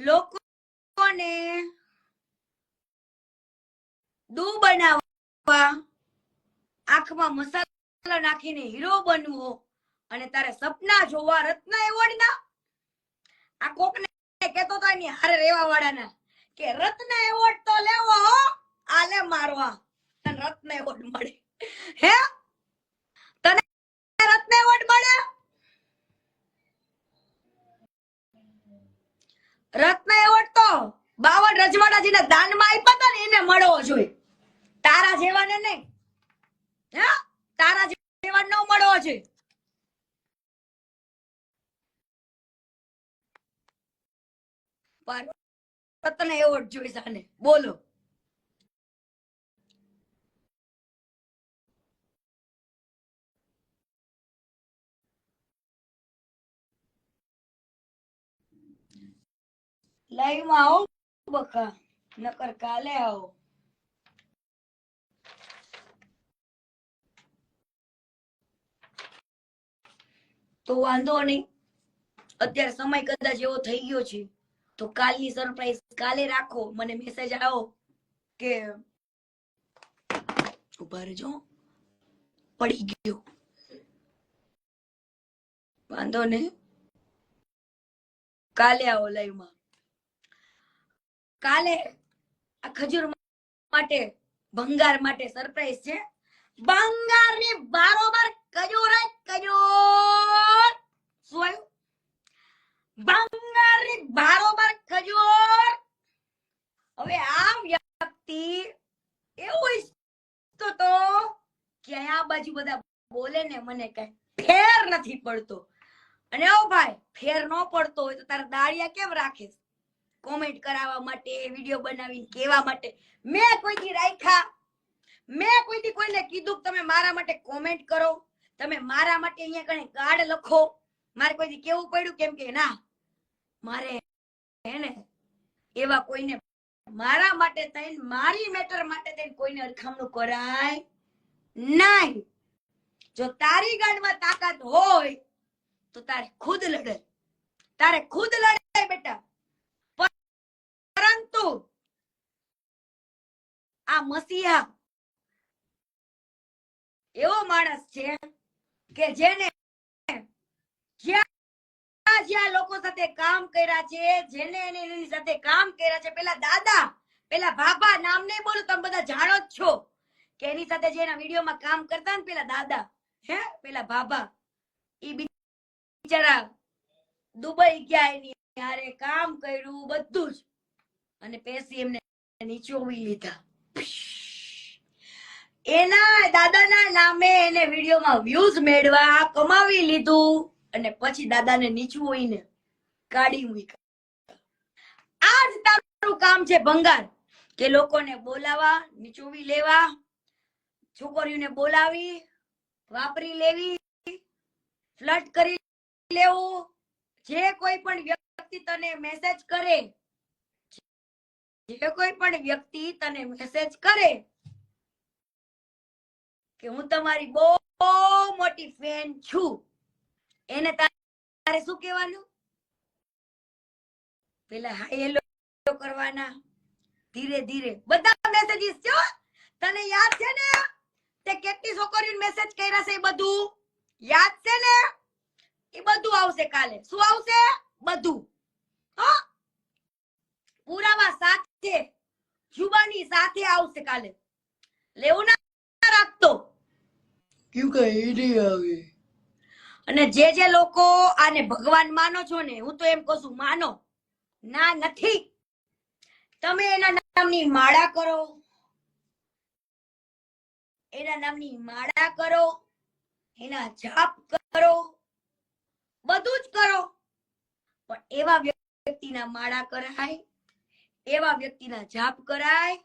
લોકોને દૂ બનાવવા આંખમાં મસાલો નાખીને હીરો બનવો અને તારે સપના જોવા રત્ન એવોર્ડ ના આ કોકને કેતો તો એની હારે રેવા વાળાના કે રત્ન એવોર્ડ તો લેવો આલે મારવા. તને રત્ન એવોર્ડ મળે. હે તને રત્ન એવોર્ડ મળે રત્ન એવોર્ડ તો બાવન રજવાડાજીને દાનમાં આપ્યા હતા ને એને મળવો જોઈએ. તારા જેવાને નહીં. હે? તારા જેવા ન મળવો જોઈએ. રત્ન એવોર્ડ જોઈશ બોલો. લાઈવમાં આવો બકા, નકર કાલે આવો. તો વાંધો નહીં. અત્યારે સમય કદાચ એવો થઈ ગયો છે, તો કાલની સરપ્રાઈઝ કાલે રાખો. મને મેસેજ આવો કે ઊભા રહેજો પડી ગયો. વાંધો ને કાલે આવો લાઈવમાં. કાલે ખજૂર માટે, ભંગાર માટે સરપ્રાઈઝ છે. ભંગારની બારોબાર ખજૂર જ ખજૂર. શું ભંગારની બારોબાર ખજૂર. હવે આ વ્યક્તિ એવું ઈચ્છતો તો કે બાજુ બધા બોલે ને મને કઈ ફેર નથી પડતો. અને ઓ ભાઈ, ફેર ન પડતો હોય તો તારા દાળિયા કેમ રાખીશ કોમેન્ટ કરાવવા માટે વીડિયો બનાવી કેવા માટે. મેં કોઈથી રાખ્યા? મેં કોઈથી કોઈને કીધું કે તમે મારા માટે કોમેન્ટ કરો? તમે મારા માટે અહીંયા કણે કાર્ડ લખો? મારે કોઈથી કેવું પડ્યું? કેમ કે ના, મારે હે ને, એવા કોઈને મારા માટે થઈને, મારી મેટર માટે થઈને કોઈને અરખામણું કરાય નહીં. જો તારી ગાંઠમાં તાકાત હોય, તો તારે ખુદ લડે. તારે ખુદ લડાય બેટા. પરંતુ આ મસીહા. એવો માણસ છે કે જેને જ્યાં લોકો સાથે કામ કર્યા છે, જેને એની સાથે કામ કર્યા છે, પેલા દાદા, પેલા ભાભા નામ નહીં બોલું, તમે બધા જાણો જ છો કે એની સાથે જે એના વિડીયોમાં કામ કરતા ને પેલા દાદા, હે, પેલા ભાભા ઈ બિચારા દુબઈ ગયા એની હારે કામ કર્યું બધું જ. અને પેસી એમને નીચોવી લીધા. એના દાદાના નામે એને વિડીયોમાં વ્યૂઝ મેળવા કમાવી લીધું અને પછી દાદાને નીચવોઈને કાઢી મૂક્યા આ જ તારું કામ છે ભંગાર, કે લોકોને બોલાવા નીચોવી લેવા, છોકરીઓને બોલાવી, વાપરી લેવી ફ્લટ કરી લેવું, જે કોઈ પણ વ્યક્તિ તને મેસેજ કરે જે કોઈ પણ વ્યક્તિ તને મેસેજ કરે કે હું તમારી બહુ મોટી ફેન છું, એને તારે શું કહેવાનું? પેલા હેલો કરવાના. ધીરે ધીરે. બધા મેસેજીસ છે તને યાદ છે ને? તે કેટલી છોકરીઓને મેસેજ કર્યા છે એ બધું? યાદ છે ને? એ બધું આવશે કાલે. શું આવશે? બધું. હો? પુરાવા સાથે જુબાની સાથે આવશે કાલે. લેવું ના રાખતો. ક્યું કઈ નહીં આવે? અને જે જે લોકો આને ભગવાન માનો છો ને હું તો એમ કહું છું માનો. ના નથી. તમે એના નામની માળા કરો. એના નામની માળા કરો. એના જાપ કરો. બધું જ કરો. પણ એવા વ્યક્તિના માળા કરાય એવા વ્યક્તિના જાપ કરાય